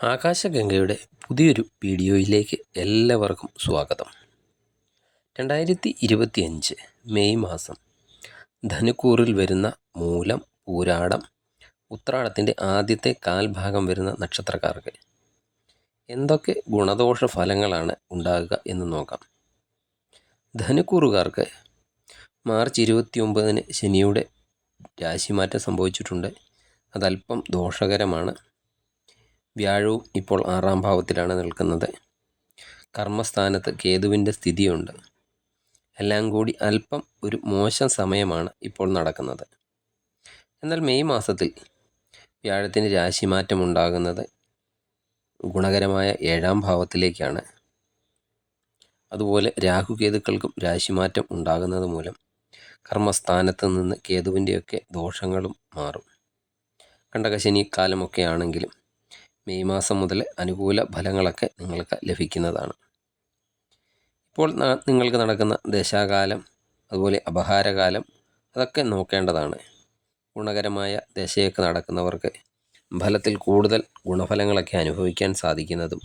ആകാശഗംഗയുടെ പുതിയൊരു വീഡിയോയിലേക്ക് എല്ലാവർക്കും സ്വാഗതം. രണ്ടായിരത്തി ഇരുപത്തിയഞ്ച് മെയ് മാസം ധനുക്കൂറിൽ വരുന്ന മൂലം പൂരാടം ഉത്രാടത്തിന്റെ ആദ്യത്തെ കാൽഭാഗം വരുന്ന നക്ഷത്രക്കാർക്ക് എന്തൊക്കെ ഗുണദോഷ ഫലങ്ങളാണ് ഉണ്ടാകുക എന്ന് നോക്കാം. ധനുക്കൂറുകാർക്ക് മാർച്ച് ഇരുപത്തി ഒമ്പതിന് ശനിയുടെ രാശിമാറ്റം സംഭവിച്ചിട്ടുണ്ട്. അതല്പം ദോഷകരമാണ്. വ്യാഴവും ഇപ്പോൾ ആറാം ഭാവത്തിലാണ് നിൽക്കുന്നത്. കർമ്മസ്ഥാനത്ത് കേതുവിന്റെ സ്ഥിതിയുണ്ട്. എല്ലാം കൂടി അല്പം ഒരു മോശം സമയമാണ് ഇപ്പോൾ നടക്കുന്നത്. എന്നാൽ മെയ് മാസത്തിൽ വ്യാഴത്തിന് രാശിമാറ്റം ഉണ്ടാകുന്നത് ഗുണകരമായ ഏഴാം ഭാവത്തിലേക്കാണ്. അതുപോലെ രാഹുകേതുക്കൾക്കും രാശിമാറ്റം ഉണ്ടാകുന്നത് മൂലം കർമ്മസ്ഥാനത്ത് നിന്ന് കേതുവിന്റെയൊക്കെ ദോഷങ്ങളും മാറും. കണ്ടകശനി കാലമൊക്കെ ആണെങ്കിലും മെയ് മാസം മുതൽ അനുകൂല ഫലങ്ങളൊക്കെ നിങ്ങൾക്ക് ലഭിക്കുന്നതാണ്. ഇപ്പോൾ നിങ്ങൾക്ക് നടക്കുന്ന ദശാകാലം അതുപോലെ അപഹാരകാലം അതൊക്കെ നോക്കേണ്ടതാണ്. ഗുണകരമായ ദശയൊക്കെ നടക്കുന്നവർക്ക് ഫലത്തിൽ കൂടുതൽ ഗുണഫലങ്ങളൊക്കെ അനുഭവിക്കാൻ സാധിക്കുന്നതും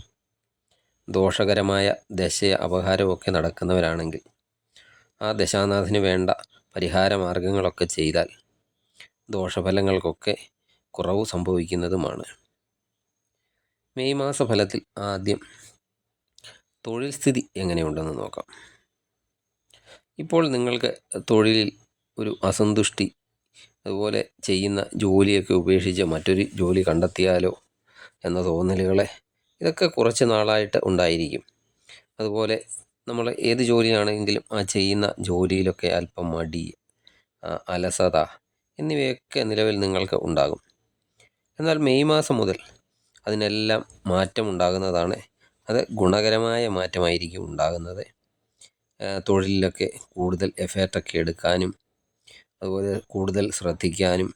ദോഷകരമായ ദശ അപഹാരമൊക്കെ നടക്കുന്നവരാണെങ്കിൽ ആ ദശാനാഥന് വേണ്ട പരിഹാര മാർഗങ്ങളൊക്കെ ചെയ്താൽ ദോഷഫലങ്ങൾക്കൊക്കെ കുറവ് സംഭവിക്കുന്നതുമാണ്. മെയ് മാസ ഫലത്തിൽ ആദ്യം തൊഴിൽ സ്ഥിതി എങ്ങനെയുണ്ടെന്ന് നോക്കാം. ഇപ്പോൾ നിങ്ങൾക്ക് തൊഴിലിൽ ഒരു അസന്തുഷ്ടി അതുപോലെ ചെയ്യുന്ന ജോലിയൊക്കെ ഉപേക്ഷിച്ച് മറ്റൊരു ജോലി കണ്ടെത്തിയാലോ എന്ന തോന്നലുകളെ ഇതൊക്കെ കുറച്ച് നാളായിട്ട് ഉണ്ടായിരിക്കും. അതുപോലെ നമ്മൾ ഏത് ജോലിയാണെങ്കിലും ആ ചെയ്യുന്ന ജോലിയിലൊക്കെ അല്പം മടി അലസത എന്നിവയൊക്കെ നിലവിൽ നിങ്ങൾക്ക് ഉണ്ടാകും. എന്നാൽ മെയ് മാസം മുതൽ അതിനെല്ലാം മാറ്റമുണ്ടാകുന്നതാണ്. അത് ഗുണകരമായ മാറ്റമായിരിക്കും ഉണ്ടാകുന്നത്. തൊഴിലിലൊക്കെ കൂടുതൽ എഫേർട്ടൊക്കെ എടുക്കാനും അതുപോലെ കൂടുതൽ ശ്രദ്ധിക്കാനും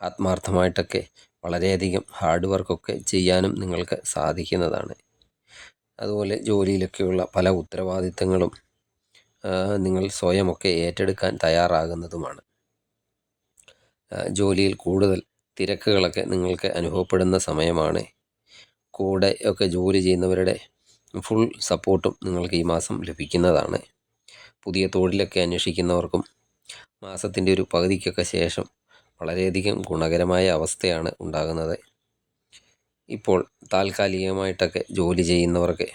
ആത്മാർത്ഥമായിട്ടൊക്കെ വളരെയധികം ഹാർഡ് വർക്കൊക്കെ ചെയ്യാനും നിങ്ങൾക്ക് സാധിക്കുന്നതാണ്. അതുപോലെ ജോലിയിലൊക്കെയുള്ള പല ഉത്തരവാദിത്തങ്ങളും നിങ്ങൾ സ്വയമൊക്കെ ഏറ്റെടുക്കാൻ തയ്യാറാകുന്നതുമാണ്. ജോലിയിൽ കൂടുതൽ തിരക്കുകളൊക്കെ നിങ്ങൾക്ക് അനുഭവപ്പെടുന്ന സമയമാണ്. കൂടെ ഒക്കെ ജോലി ചെയ്യുന്നവരുടെ ഫുൾ സപ്പോർട്ടും നിങ്ങൾക്ക് ഈ മാസം ലഭിക്കുന്നതാണ്. പുതിയ തൊഴിലൊക്കെ അന്വേഷിക്കുന്നവർക്കും മാസത്തിന്റെ ഒരു പകുതിക്കൊക്കെ ശേഷം വളരെയധികം ഗുണകരമായ അവസ്ഥയാണ് ഉണ്ടാകുന്നത്. ഇപ്പോൾ താൽക്കാലികമായിട്ടൊക്കെ ജോലി ചെയ്യുന്നവർക്ക്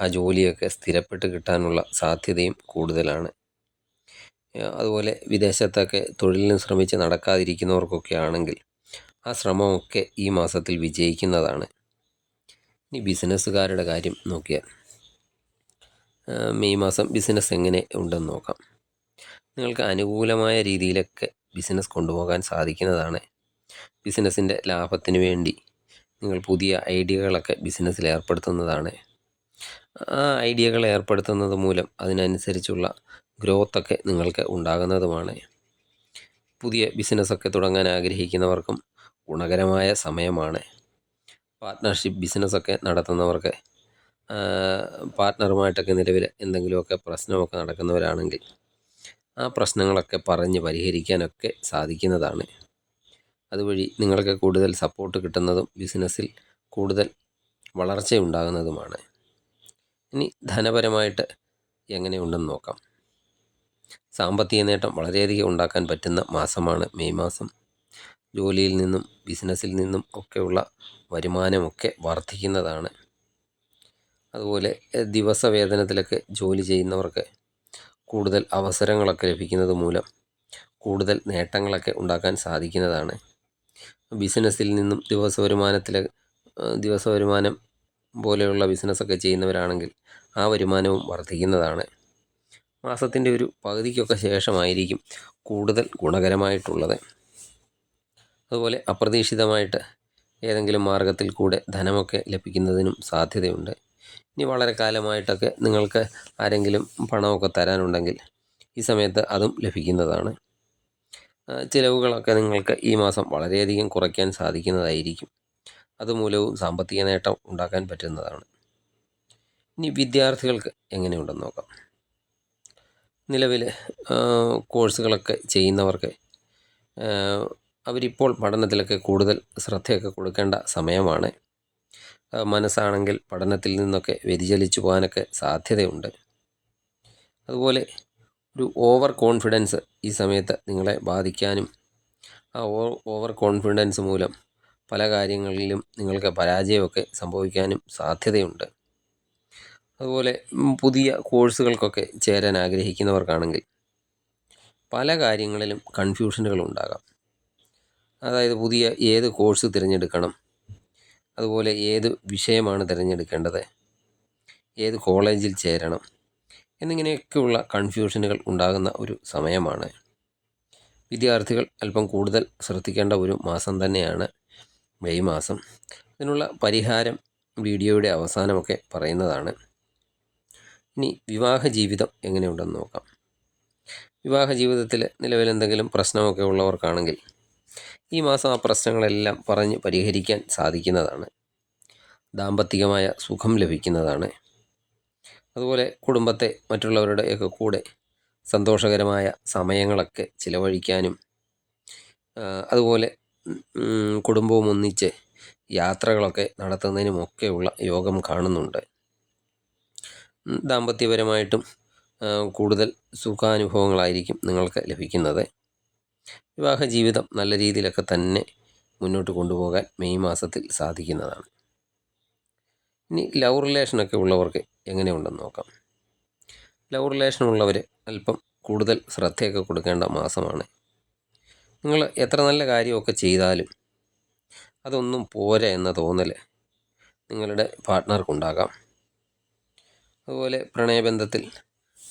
ആ ജോലിയൊക്കെ സ്ഥിരപ്പെട്ട് കിട്ടാനുള്ള സാധ്യതയും കൂടുതലാണ്. അതുപോലെ വിദേശത്തൊക്കെ തൊഴിലിന് ശ്രമിച്ച് നടക്കാതിരിക്കുന്നവർക്കൊക്കെ ആണെങ്കിൽ ആ ശ്രമമൊക്കെ ഈ മാസത്തിൽ വിജയിക്കുന്നതാണ്. ഇനി ബിസിനസ്സുകാരുടെ കാര്യം നോക്കിയാൽ മെയ് മാസം ബിസിനസ് എങ്ങനെ ഉണ്ടെന്ന് നോക്കാം. നിങ്ങൾക്ക് അനുകൂലമായ രീതിയിലൊക്കെ ബിസിനസ് കൊണ്ടുപോകാൻ സാധിക്കുന്നതാണ്. ബിസിനസ്സിന്റെ ലാഭത്തിന് വേണ്ടി നിങ്ങൾ പുതിയ ഐഡിയകളൊക്കെ ബിസിനസ്സിൽ ഏർപ്പെടുത്തുന്നതാണ്. ആ ഐഡിയകൾ ഏർപ്പെടുത്തുന്നത് മൂലം അതിനനുസരിച്ചുള്ള ഗ്രോത്തൊക്കെ നിങ്ങൾക്ക് ഉണ്ടാകുന്നതുമാണ്. പുതിയ ബിസിനസ്സൊക്കെ തുടങ്ങാൻ ആഗ്രഹിക്കുന്നവർക്കും ഗുണകരമായ സമയമാണ്. പാർട്ട്ണർഷിപ്പ് ബിസിനസ്സൊക്കെ നടത്തുന്നവർക്ക് പാർട്ട്ണറുമായിട്ടൊക്കെ നിലവിൽ എന്തെങ്കിലുമൊക്കെ പ്രശ്നമൊക്കെ നടക്കുന്നവരാണെങ്കിൽ ആ പ്രശ്നങ്ങളൊക്കെ പറഞ്ഞ് പരിഹരിക്കാനൊക്കെ സാധിക്കുന്നതാണ്. അതുവഴി നിങ്ങൾക്ക് കൂടുതൽ സപ്പോർട്ട് കിട്ടുന്നതും ബിസിനസ്സിൽ കൂടുതൽ വളർച്ച ഉണ്ടാകുന്നതുമാണ് ഇനി ധനപരമായിട്ട് എങ്ങനെയുണ്ടെന്ന് നോക്കാം. സാമ്പത്തിക നേട്ടം വളരെയധികം ഉണ്ടാക്കാൻ പറ്റുന്ന മാസമാണ് മെയ് മാസം. ജോലിയിൽ നിന്നും ബിസിനസ്സിൽ നിന്നും ഒക്കെയുള്ള വരുമാനമൊക്കെ വർദ്ധിക്കുന്നതാണ്. അതുപോലെ ദിവസ വേതനത്തിലൊക്കെ ജോലി ചെയ്യുന്നവർക്ക് കൂടുതൽ അവസരങ്ങളൊക്കെ ലഭിക്കുന്നത് മൂലം കൂടുതൽ നേട്ടങ്ങളൊക്കെ ഉണ്ടാക്കാൻ സാധിക്കുന്നതാണ്. ബിസിനസ്സിൽ നിന്നും ദിവസ വരുമാനത്തിൽ ദിവസ വരുമാനം പോലെയുള്ള ബിസിനസ്സൊക്കെ ചെയ്യുന്നവരാണെങ്കിൽ ആ വരുമാനവും വർദ്ധിക്കുന്നതാണ്. മാസത്തിന്റെ ഒരു പകുതിക്കൊക്കെ ശേഷമായിരിക്കും കൂടുതൽ ഗുണകരമായിട്ടുള്ളത്. അതുപോലെ അപ്രതീക്ഷിതമായിട്ട് ഏതെങ്കിലും മാർഗത്തിൽ കൂടെ ധനമൊക്കെ ലഭിക്കുന്നതിനും സാധ്യതയുണ്ട്. ഇനി വളരെ കാലമായിട്ടൊക്കെ നിങ്ങൾക്ക് ആരെങ്കിലും പണമൊക്കെ തരാനുണ്ടെങ്കിൽ ഈ സമയത്ത് അതും ലഭിക്കുന്നതാണ്. ചിലവുകളൊക്കെ നിങ്ങൾക്ക് ഈ മാസം വളരെയധികം കുറയ്ക്കാൻ സാധിക്കുന്നതായിരിക്കും. അതുമൂലവും സാമ്പത്തിക നേട്ടം ഉണ്ടാക്കാൻ പറ്റുന്നതാണ്. ഇനി വിദ്യാർത്ഥികൾക്ക് എങ്ങനെയുണ്ടെന്ന് നോക്കാം. നിലവിൽ കോഴ്സുകളൊക്കെ ചെയ്യുന്നവർക്ക് അവരിപ്പോൾ പഠനത്തിലൊക്കെ കൂടുതൽ ശ്രദ്ധയൊക്കെ കൊടുക്കേണ്ട സമയമാണ്. മനസ്സാണെങ്കിൽ പഠനത്തിൽ നിന്നൊക്കെ വ്യതിചലിച്ചു പോകാനൊക്കെ സാധ്യതയുണ്ട്. അതുപോലെ ഒരു ഓവർ കോൺഫിഡൻസ് ഈ സമയത്ത് നിങ്ങളെ ബാധിക്കാനും ആ ഓവർ കോൺഫിഡൻസ് മൂലം പല കാര്യങ്ങളിലും നിങ്ങൾക്ക് പരാജയമൊക്കെ സംഭവിക്കാനും സാധ്യതയുണ്ട്. അതുപോലെ പുതിയ കോഴ്സുകൾക്കൊക്കെ ചേരാൻ ആഗ്രഹിക്കുന്നവർക്കാണെങ്കിൽ പല കാര്യങ്ങളിലും കൺഫ്യൂഷനുകൾ ഉണ്ടാകാം. അതായത് പുതിയ ഏത് കോഴ്സ് തിരഞ്ഞെടുക്കണം അതുപോലെ ഏത് വിഷയമാണ് തിരഞ്ഞെടുക്കേണ്ടത് ഏത് കോളേജിൽ ചേരണം എന്നിങ്ങനെയൊക്കെയുള്ള കൺഫ്യൂഷനുകൾ ഉണ്ടാകുന്ന ഒരു സമയമാണ്. വിദ്യാർത്ഥികൾ അല്പം കൂടുതൽ ശ്രദ്ധിക്കേണ്ട ഒരു മാസം തന്നെയാണ് മെയ് മാസം ഇതിനുള്ള പരിഹാരം വീഡിയോയുടെ അവസാനമൊക്കെ പറയുന്നതാണ്. ഇനി വിവാഹ ജീവിതം എങ്ങനെയുണ്ടെന്ന് നോക്കാം. വിവാഹ ജീവിതത്തിൽ നിലവിൽ എന്തെങ്കിലും പ്രശ്നമൊക്കെ ഉള്ളവർക്കാണെങ്കിൽ ഈ മാസം ആ പ്രശ്നങ്ങളെല്ലാം പറഞ്ഞ് പരിഹരിക്കാൻ സാധിക്കുന്നതാണ്. ദാമ്പത്തികമായ സുഖം ലഭിക്കുന്നതാണ്. അതുപോലെ കുടുംബത്തെ മറ്റുള്ളവരുടെയൊക്കെ കൂടെ സന്തോഷകരമായ സമയങ്ങളൊക്കെ ചിലവഴിക്കാനും അതുപോലെ കുടുംബവും ഒന്നിച്ച് യാത്രകളൊക്കെ നടത്തുന്നതിനുമൊക്കെയുള്ള യോഗം കാണുന്നുണ്ട്. ദാമ്പത്യപരമായിട്ടും കൂടുതൽ സുഖാനുഭവങ്ങളായിരിക്കും നിങ്ങൾക്ക് ലഭിക്കുന്നത്. വിവാഹ ജീവിതം നല്ല രീതിയിലൊക്കെ തന്നെ മുന്നോട്ട് കൊണ്ടുപോകാൻ മെയ് മാസത്തിൽ സാധിക്കുന്നതാണ്. ഇനി ലവ് റിലേഷനൊക്കെ ഉള്ളവർക്ക് എങ്ങനെയുണ്ടെന്ന് നോക്കാം. ലവ് റിലേഷനുള്ളവർ അല്പം കൂടുതൽ ശ്രദ്ധയൊക്കെ കൊടുക്കേണ്ട മാസമാണ്. നിങ്ങൾ എത്ര നല്ല കാര്യമൊക്കെ ചെയ്താലും അതൊന്നും പോരാ എന്ന തോന്നൽ നിങ്ങളുടെ പാർട്ട്ണർക്കുണ്ടാകാം. അതുപോലെ പ്രണയബന്ധത്തിൽ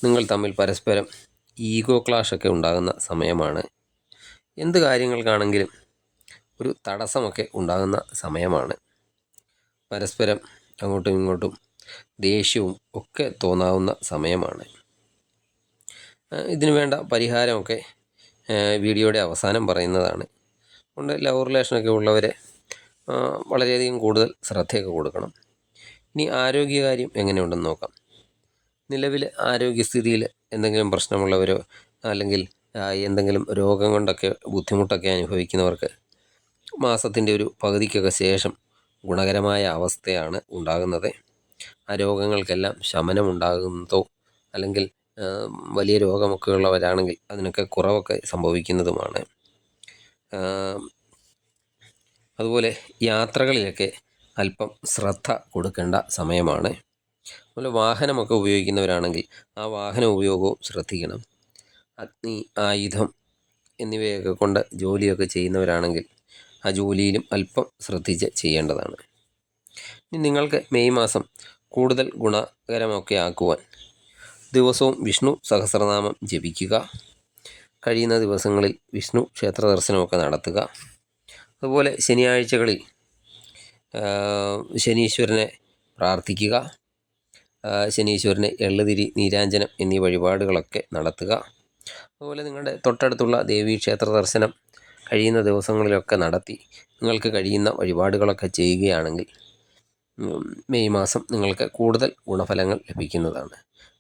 നിങ്ങൾ തമ്മിൽ പരസ്പരം ഈഗോ ക്ലാഷൊക്കെ ഉണ്ടാകുന്ന സമയമാണ്. എന്ത് കാര്യങ്ങൾക്കാണെങ്കിലും ഒരു തടസ്സമൊക്കെ ഉണ്ടാകുന്ന സമയമാണ്. പരസ്പരം അങ്ങോട്ടും ഇങ്ങോട്ടും ദേഷ്യവും ഒക്കെ തോന്നാവുന്ന സമയമാണ്. ഇതിനു വേണ്ട പരിഹാരമൊക്കെ വീഡിയോയുടെ അവസാനം പറയുന്നതാണ്. അതുകൊണ്ട് ലവ് റിലേഷനൊക്കെ ഉള്ളവരെ വളരെയധികം കൂടുതൽ ശ്രദ്ധയൊക്കെ കൊടുക്കണം. ഇനി ആരോഗ്യകാര്യം എങ്ങനെയുണ്ടെന്ന് നോക്കാം. നിലവിൽ ആരോഗ്യസ്ഥിതിയിൽ എന്തെങ്കിലും പ്രശ്നമുള്ളവരോ അല്ലെങ്കിൽ എന്തെങ്കിലും രോഗം കൊണ്ടൊക്കെ ബുദ്ധിമുട്ടൊക്കെ അനുഭവിക്കുന്നവർക്ക് മാസത്തിന്റെ ഒരു പകുതിക്കൊക്കെ ശേഷം ഗുണകരമായ അവസ്ഥയാണ് ഉണ്ടാകുന്നത്. ആ രോഗങ്ങൾക്കെല്ലാം ശമനമുണ്ടാകുന്നതോ അല്ലെങ്കിൽ വലിയ രോഗമൊക്കെ ഉള്ളവരാണെങ്കിൽ അതിനൊക്കെ കുറവൊക്കെ സംഭവിക്കുന്നതുമാണ്. അതുപോലെ യാത്രകളിലൊക്കെ അല്പം ശ്രദ്ധ കൊടുക്കേണ്ട സമയമാണ്. അതുപോലെ വാഹനമൊക്കെ ഉപയോഗിക്കുന്നവരാണെങ്കിൽ ആ വാഹന ഉപയോഗവും ശ്രദ്ധിക്കണം. അഗ്നി ആയുധം എന്നിവയൊക്കെ കൊണ്ട് ജോലിയൊക്കെ ചെയ്യുന്നവരാണെങ്കിൽ ആ ജോലിയിലും അല്പം ശ്രദ്ധിച്ച് ചെയ്യേണ്ടതാണ്. ഇനി നിങ്ങൾക്ക് മെയ് മാസം കൂടുതൽ ഗുണകരമൊക്കെ ആക്കുവാൻ ദിവസവും വിഷ്ണു സഹസ്രനാമം ജപിക്കുക. കഴിയുന്ന ദിവസങ്ങളിൽ വിഷ്ണു ക്ഷേത്ര ദർശനമൊക്കെ നടത്തുക. അതുപോലെ ശനിയാഴ്ചകളിൽ ശനീശ്വരനെ പ്രാർത്ഥിക്കുക. ശനീശ്വരനെ എള്ളുതിരി നീരാഞ്ജനം എന്നീ വഴിപാടുകളൊക്കെ നടത്തുക. അതുപോലെ നിങ്ങളുടെ തൊട്ടടുത്തുള്ള ദേവീ ക്ഷേത്ര ദർശനം കഴിയുന്ന ദിവസങ്ങളിലൊക്കെ നടത്തി നിങ്ങൾക്ക് കഴിയുന്ന വഴിപാടുകളൊക്കെ ചെയ്യുകയാണെങ്കിൽ മെയ് മാസം നിങ്ങൾക്ക് കൂടുതൽ ഗുണഫലങ്ങൾ ലഭിക്കുന്നതാണ്.